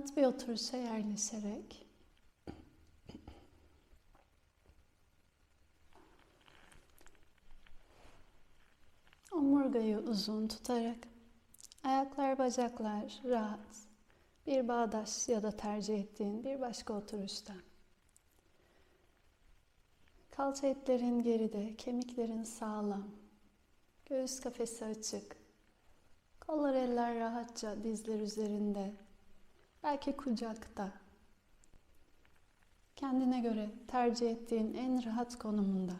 Rahat bir oturuşa yerleşerek omurgayı uzun tutarak ayaklar bacaklar rahat bir bağdaş ya da tercih ettiğin bir başka oturuşta. Kalça etlerin geride, kemiklerin sağlam. Göğüs kafesi açık. Kollar eller rahatça dizler üzerinde. Belki kucakta. Kendine göre tercih ettiğin en rahat konumunda.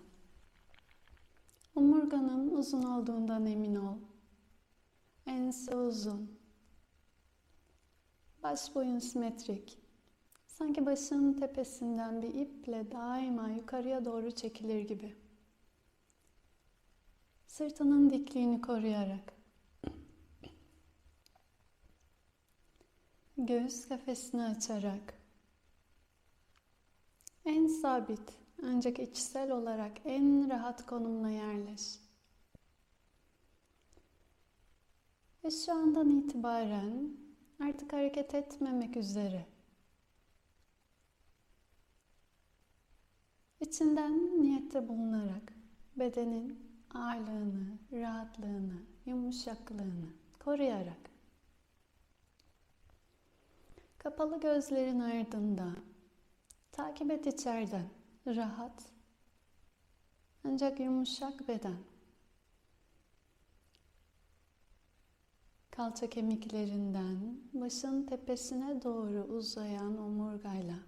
Omurganın uzun olduğundan emin ol. Ense uzun. Baş boyun simetrik. Sanki başının tepesinden bir iple daima yukarıya doğru çekilir gibi. Sırtının dikliğini koruyarak. Göğüs kafesini açarak. En sabit ancak içsel olarak en rahat konumuna yerleş. Ve şu andan itibaren artık hareket etmemek üzere İçinden niyette bulunarak bedenin ağırlığını, rahatlığını, yumuşaklığını koruyarak kapalı gözlerin ardında. Takip et içeriden. Rahat. Ancak yumuşak beden. Kalça kemiklerinden başın tepesine doğru uzayan omurgayla.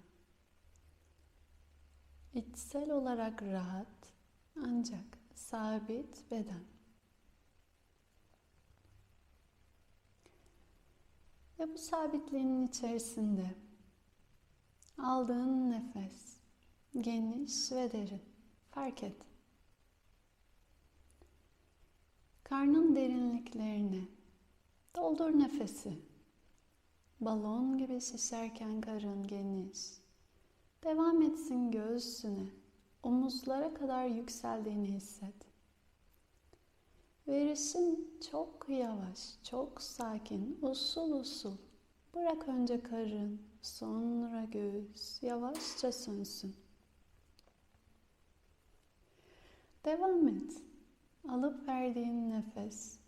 İçsel olarak rahat ancak sabit beden. Ve bu sabitliğin içerisinde aldığın nefes geniş ve derin. Fark et. Karnın derinliklerini doldur nefesi. Balon gibi şişerken karın geniş, Devam etsin göğsüne, omuzlara kadar yükseldiğini hisset. Verişin çok yavaş, çok sakin, usul usul. Bırak önce karın, sonra göğüs, yavaşça sönsün. Devam et. Alıp verdiğin nefes.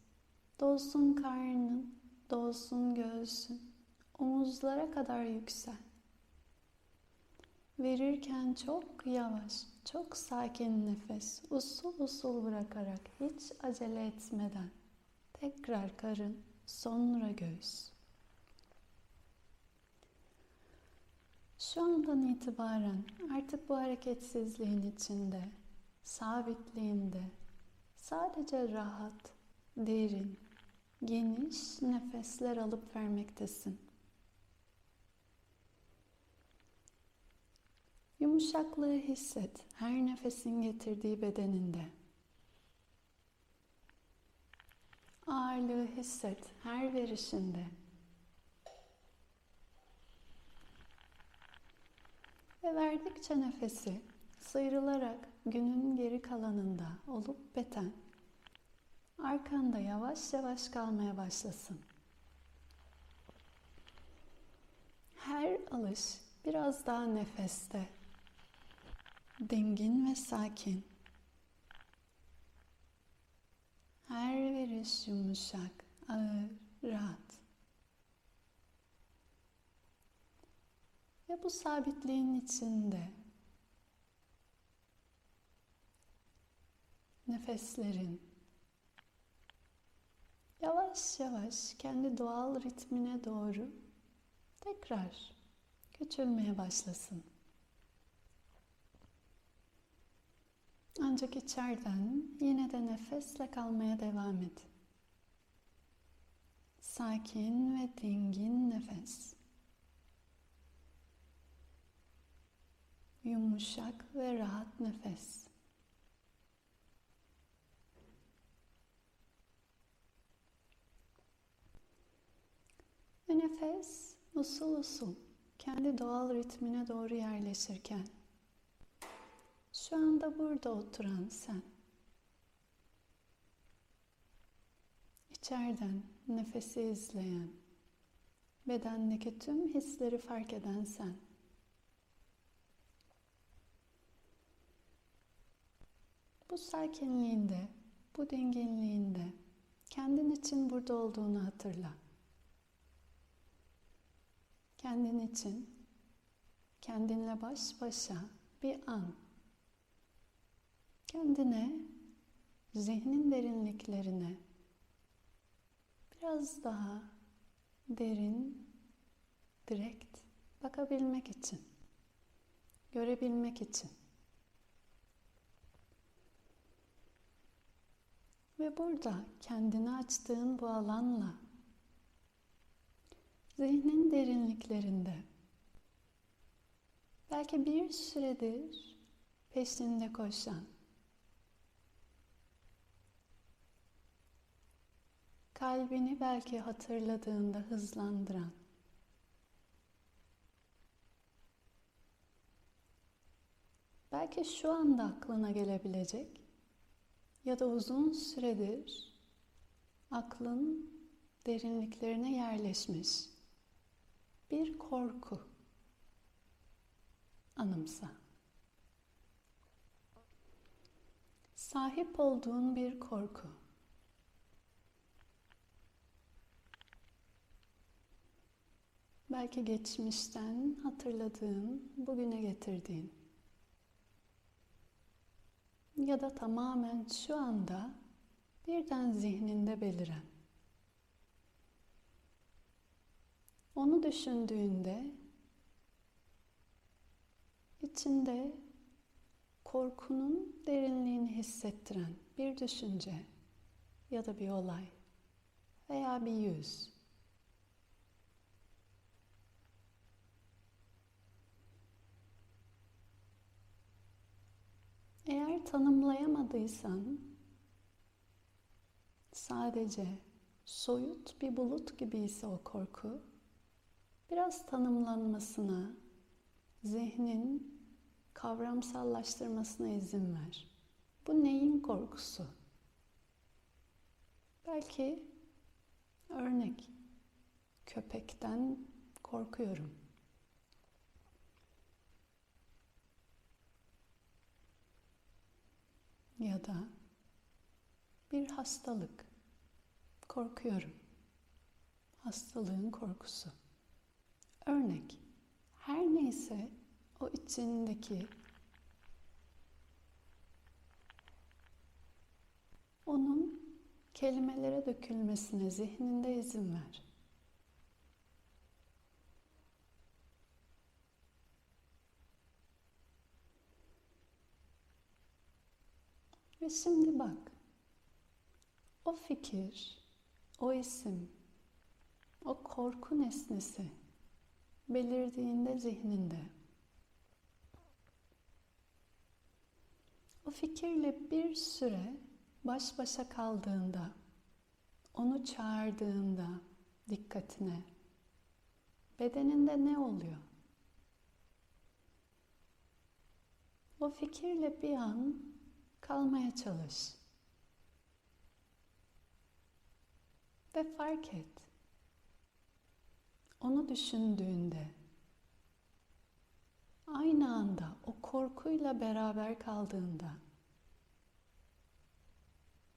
Dolsun karnın, dolsun göğsün. Omuzlara kadar yüksel. Verirken çok yavaş, çok sakin nefes, usul usul bırakarak hiç acele etmeden tekrar karın, sonra göğüs. Şu andan itibaren artık bu hareketsizliğin içinde, sabitliğinde sadece rahat, derin, geniş nefesler alıp vermektesin. Yumuşaklığı hisset her nefesin getirdiği bedeninde. Ağırlığı hisset her verişinde. Ve verdikçe nefesi sıyrılarak günün geri kalanında olup beten arkanda yavaş yavaş kalmaya başlasın. Her alış biraz daha nefeste dingin ve sakin. Her veriş yumuşak, ağır, rahat. Ve bu sabitliğin içinde nefeslerin yavaş yavaş kendi doğal ritmine doğru tekrar küçülmeye başlasın. Ancak içeriden yine de nefesle kalmaya devam et. Sakin ve dingin nefes. Yumuşak ve rahat nefes. Ve nefes usul usul kendi doğal ritmine doğru yerleşirken şu anda burada oturan sen. İçeriden nefesi izleyen, Bedendeki tüm hisleri fark eden sen. Bu sakinliğinde, bu dinginliğinde kendin için burada olduğunu hatırla. Kendin için, kendinle baş başa bir an. Kendine, zihnin derinliklerine biraz daha derin, direkt bakabilmek için, görebilmek için. Ve burada kendini açtığın bu alanla zihnin derinliklerinde belki bir süredir peşinde koşan kalbini belki hatırladığında hızlandıran belki şu anda aklına gelebilecek ya da uzun süredir aklın derinliklerine yerleşmiş bir korku anımsa. Sahip olduğun bir korku. Belki geçmişten hatırladığın, bugüne getirdiğin ya da tamamen şu anda birden zihninde beliren. Onu düşündüğünde içinde korkunun derinliğini hissettiren bir düşünce ya da bir olay veya bir yüz. Eğer tanımlayamadıysan sadece soyut bir bulut gibi ise o korku biraz tanımlanmasına, zihnin kavramsallaştırmasına izin ver. Bu neyin korkusu? Belki örnek köpekten korkuyorum. Ya da bir hastalık. Korkuyorum. Hastalığın korkusu. Örnek her neyse o içindeki onun kelimelere dökülmesine zihninde izin ver. Ve şimdi bak. O fikir, o isim, o korku nesnesi belirdiğinde zihninde o fikirle bir süre baş başa kaldığında onu çağırdığında dikkatine bedeninde ne oluyor? O fikirle bir an kalmaya çalış. Ve fark et. Onu düşündüğünde aynı anda o korkuyla beraber kaldığında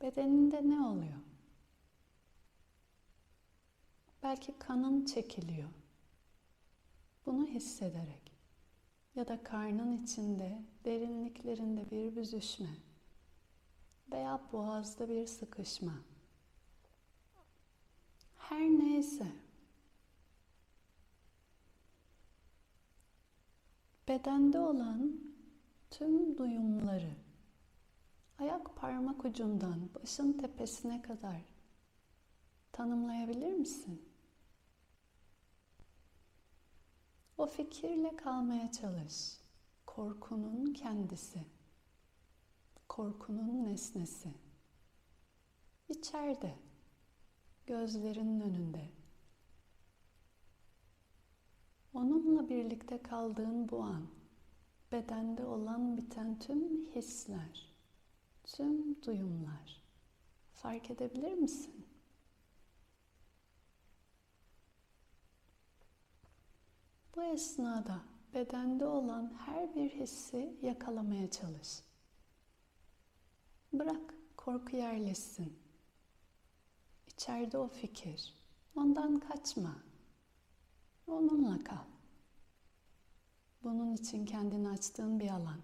bedeninde ne oluyor? Belki kanın çekiliyor. Bunu hissederek ya da karnın içinde derinliklerinde bir büzüşme veya boğazda bir sıkışma. Her neyse bedende olan tüm duyumları ayak parmak ucundan başın tepesine kadar tanımlayabilir misin? O fikirle kalmaya çalış. Korkunun kendisi. Korkunun nesnesi. İçeride. Gözlerinin önünde. Onunla birlikte kaldığın bu an, bedende olan biten tüm hisler, tüm duyumlar fark edebilir misin? Bu esnada bedende olan her bir hissi yakalamaya çalış. Bırak korku yerleşsin. İçeride o fikir. Ondan kaçma. Onunla kal. Bunun için kendini açtığın bir alan.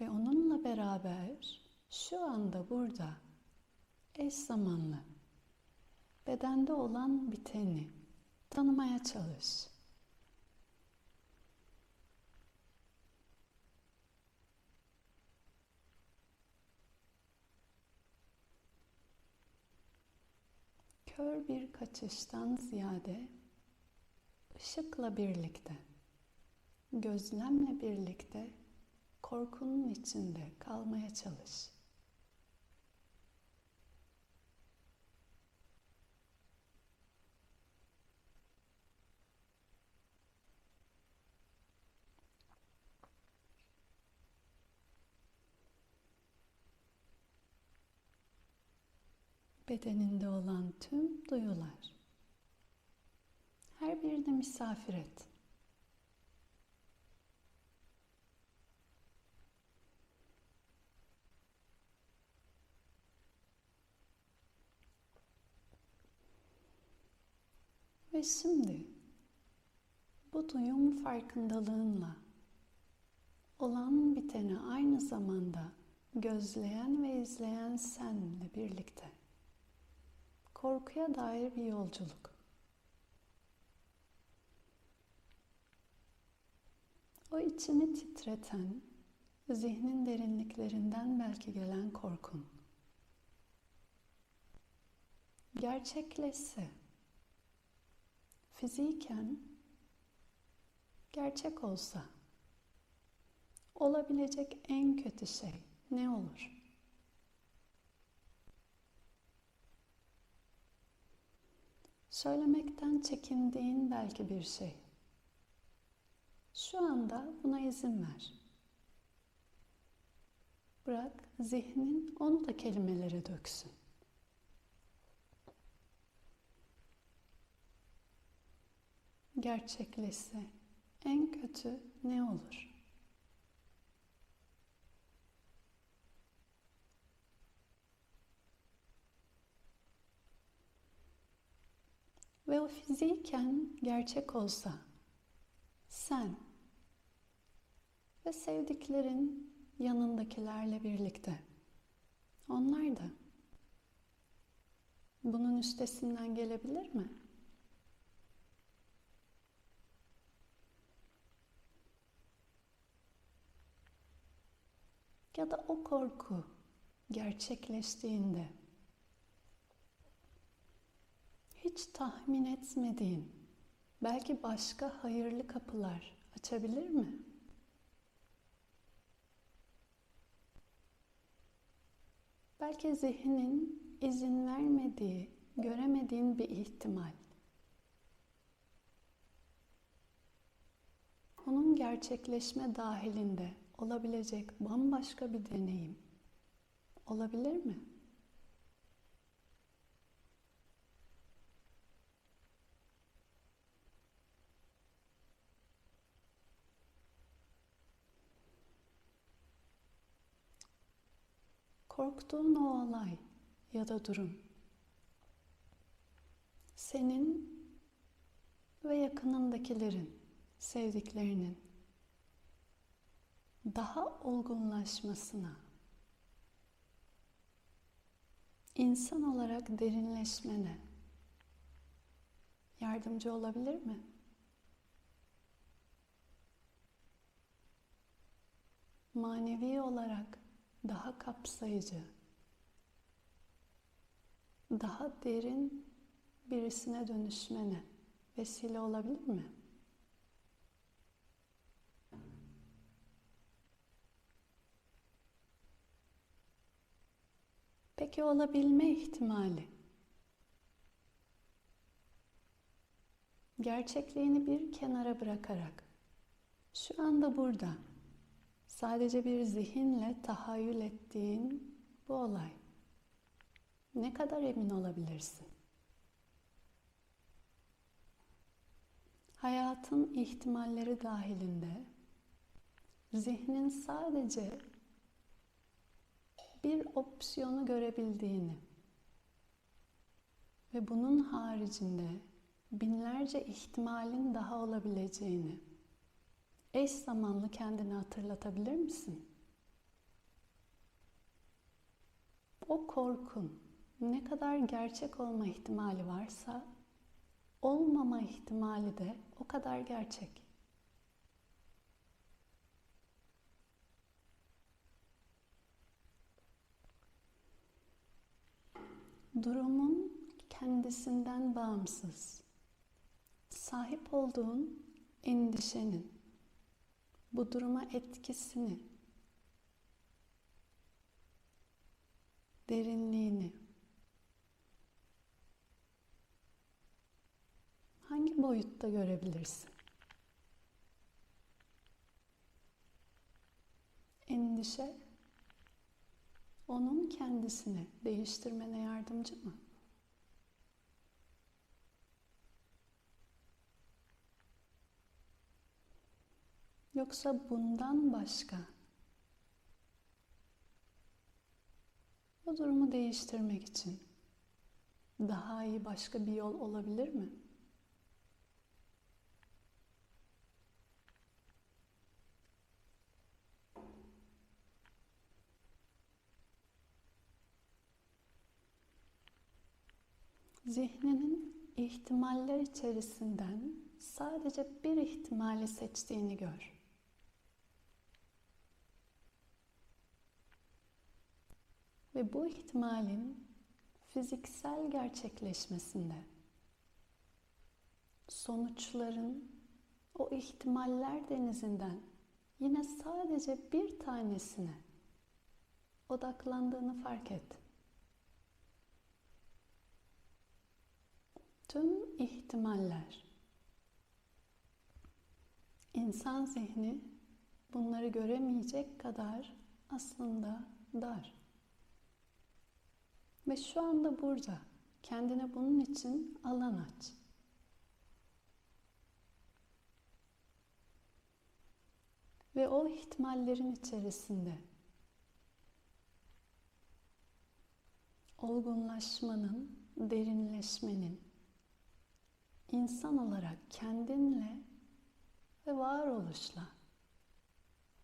Ve onunla beraber şu anda burada eş zamanlı bedende olan biteni tanımaya çalış. Kör bir kaçıştan ziyade ışıkla birlikte, gözlemle birlikte korkunun içinde kalmaya çalış. Bedeninde olan tüm duyular. Her birini misafir et. Ve şimdi bu duyum farkındalığınla olan biteni aynı zamanda gözleyen ve izleyen senle birlikte korkuya dair bir yolculuk. O içini titreten, zihnin derinliklerinden belki gelen korkun. Gerçekleşse, fiziken gerçek olsa, olabilecek en kötü şey ne olur? Söylemekten çekindiğin belki bir şey. Şu anda buna izin ver. Bırak zihnin onu da kelimelere döksün. Gerçekleşse en kötü ne olur? Ve o fiziken gerçek olsa sen ve sevdiklerin yanındakilerle birlikte onlar da bunun üstesinden gelebilir mi? Ya da o korku gerçekleştiğinde hiç tahmin etmediğin, belki başka hayırlı kapılar açabilir mi? Belki zihnin izin vermediği, göremediğin bir ihtimal. Onun gerçekleşme dahilinde olabilecek bambaşka bir deneyim olabilir mi? Korktuğun o olay ya da durum senin ve yakınındakilerin, sevdiklerinin daha olgunlaşmasına, insan olarak derinleşmene yardımcı olabilir mi? Manevi olarak daha kapsayıcı, daha derin birisine dönüşmene vesile olabilir mi? Peki olabilme ihtimali? Gerçekliğini bir kenara bırakarak şu anda burada Sadece bir zihinle tahayyül ettiğin bu olay. Ne kadar emin olabilirsin? hayatın ihtimalleri dahilinde zihnin sadece bir opsiyonu görebildiğini ve bunun haricinde binlerce ihtimalin daha olabileceğini eş zamanlı kendine hatırlatabilir misin? O korkun ne kadar gerçek olma ihtimali varsa olmama ihtimali de o kadar gerçek. Durumun kendisinden bağımsız. Sahip olduğun endişenin bu duruma etkisini, derinliğini hangi boyutta görebilirsin? Endişe onun kendisini değiştirmene yardımcı mı? Yoksa bundan başka o durumu değiştirmek için daha iyi başka bir yol olabilir mi? Zihninin ihtimaller içerisinden sadece bir ihtimali seçtiğini gör. Ve bu ihtimalin fiziksel gerçekleşmesinde sonuçların o ihtimaller denizinden yine sadece bir tanesine odaklandığını fark et. Tüm ihtimaller. İnsan zihni bunları göremeyecek kadar aslında dar. Ve şu anda burada kendine bunun için alan aç. Ve o ihtimallerin içerisinde olgunlaşmanın, derinleşmenin, insan olarak kendinle ve varoluşla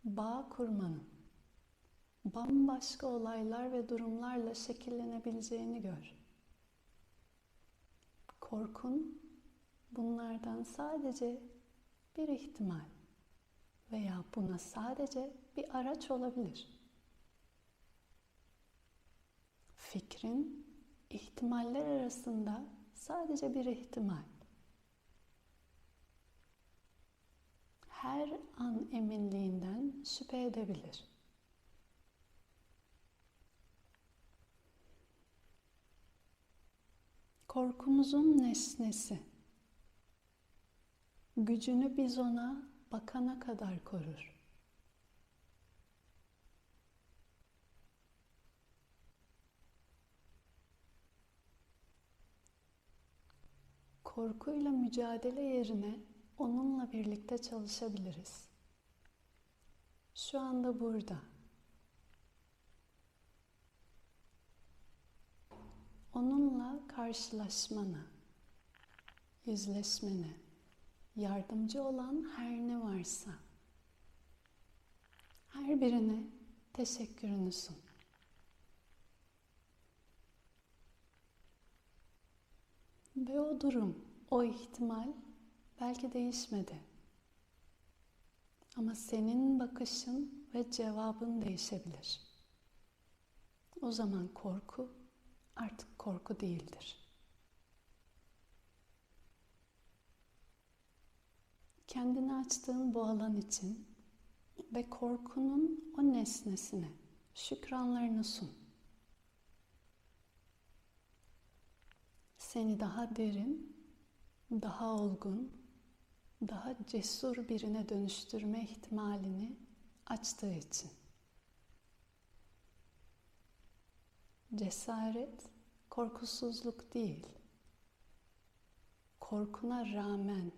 bağ kurmanın bambaşka olaylar ve durumlarla şekillenebileceğini gör. Korkun bunlardan sadece bir ihtimal veya buna sadece bir araç olabilir. Fikrin ihtimaller arasında sadece bir ihtimal. Her an eminliğinden şüphe edebilir. Korkumuzun nesnesi. Gücünü biz ona bakana kadar korur. Korkuyla mücadele yerine onunla birlikte çalışabiliriz. Şu anda burada. Onunla karşılaşmana, yüzleşmene, yardımcı olan her ne varsa her birine teşekkürünü sun. Ve o durum, o ihtimal belki değişmedi. Ama senin bakışın ve cevabın değişebilir. O zaman korku artık korku değildir. Kendini açtığın bu alan için ve korkunun o nesnesine şükranlarını sun. Seni daha derin, daha olgun, daha cesur birine dönüştürme ihtimalini açtığı için. Cesaret korkusuzluk değil. Korkuna rağmen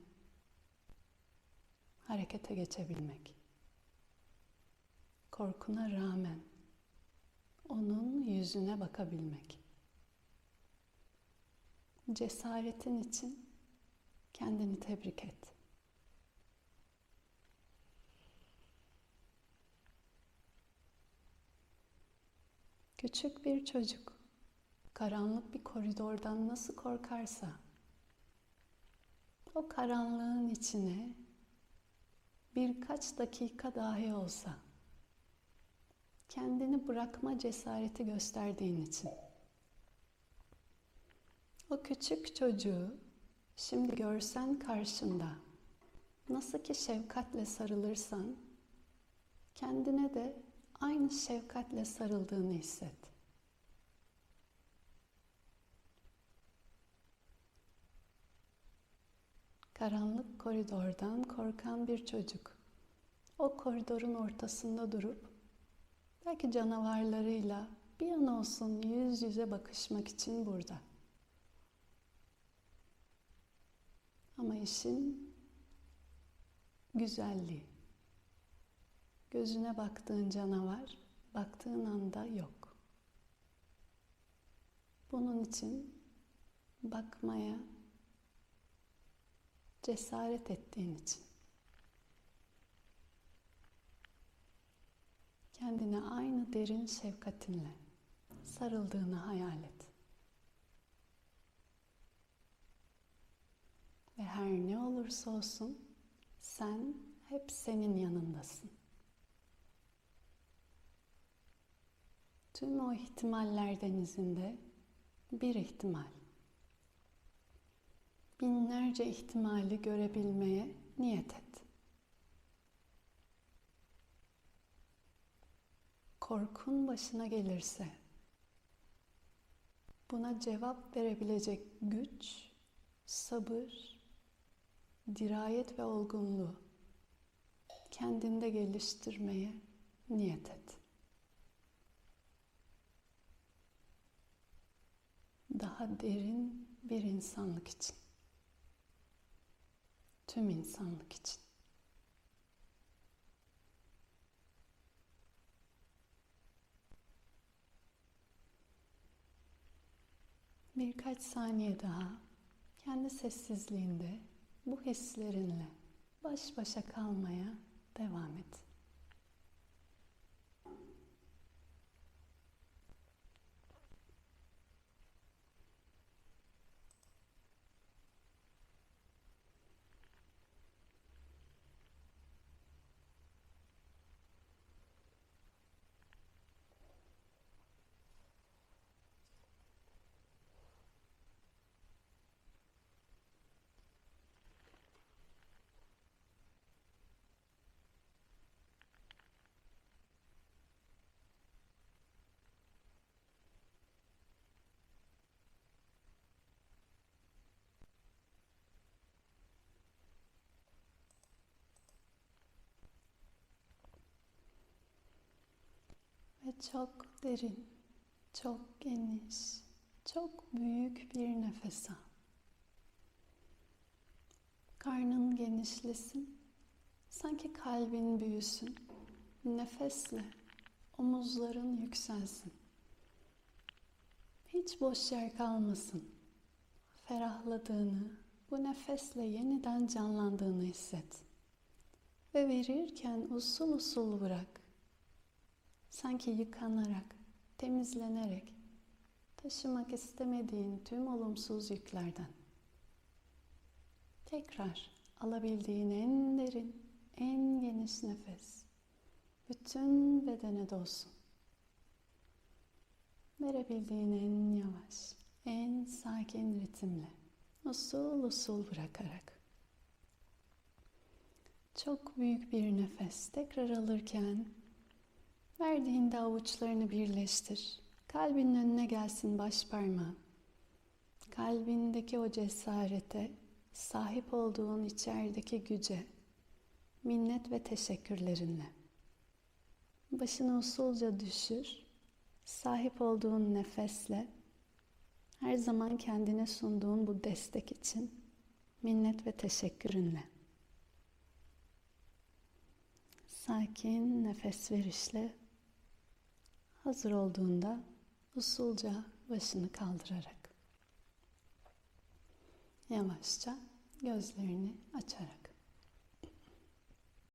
harekete geçebilmek. Korkuna rağmen onun yüzüne bakabilmek. Cesaretin için kendini tebrik et. Küçük bir çocuk. Karanlık bir koridordan nasıl korkarsa. O karanlığın içine birkaç dakika dahi olsa. Kendini bırakma cesareti gösterdiğin için. O küçük çocuğu şimdi görsen karşında nasıl ki şefkatle sarılırsan kendine de aynı şefkatle sarıldığını hisset. Karanlık koridordan korkan bir çocuk. O koridorun ortasında durup belki canavarlarıyla bir an olsun yüz yüze bakışmak için burada. Ama işin güzelliği. Gözüne baktığın canavar baktığın anda yok. Bunun için bakmaya cesaret ettiğin için. Kendine aynı derin şefkatinle sarıldığını hayal et. Ve her ne olursa olsun sen hep senin yanındasın. Tüm o ihtimaller denizinde bir ihtimal. Binlerce ihtimali görebilmeye niyet et. Korkun başına gelirse buna cevap verebilecek güç, sabır, dirayet ve olgunluğu kendinde geliştirmeye niyet et. Daha derin bir insanlık için. Tüm insanlık için. Birkaç saniye daha kendi sessizliğinde bu hislerinle baş başa kalmaya devam et. Çok derin, çok geniş, çok büyük bir nefes al. Karnın genişlesin, sanki kalbin büyüsün. Nefesle omuzların yükselsin. Hiç boş yer kalmasın. Ferahladığını, bu nefesle yeniden canlandığını hisset. Ve verirken usul usul bırak. Sanki yıkanarak, temizlenerek, taşımak istemediğin tüm olumsuz yüklerden. Tekrar alabildiğin en derin, en geniş nefes bütün bedene dolsun. Verebildiğin en yavaş, en sakin ritimle usul usul bırakarak. Çok büyük bir nefes tekrar alırken verdiğinde avuçlarını birleştir. Kalbinin önüne gelsin baş parmağın. Kalbindeki o cesarete, sahip olduğun içerideki güce, minnet ve teşekkürlerinle. Başını usulca düşür, sahip olduğun nefesle, her zaman kendine sunduğun bu destek için minnet ve teşekkürünle. Sakin nefes verişle hazır olduğunda usulca başını kaldırarak yavaşça gözlerini açarak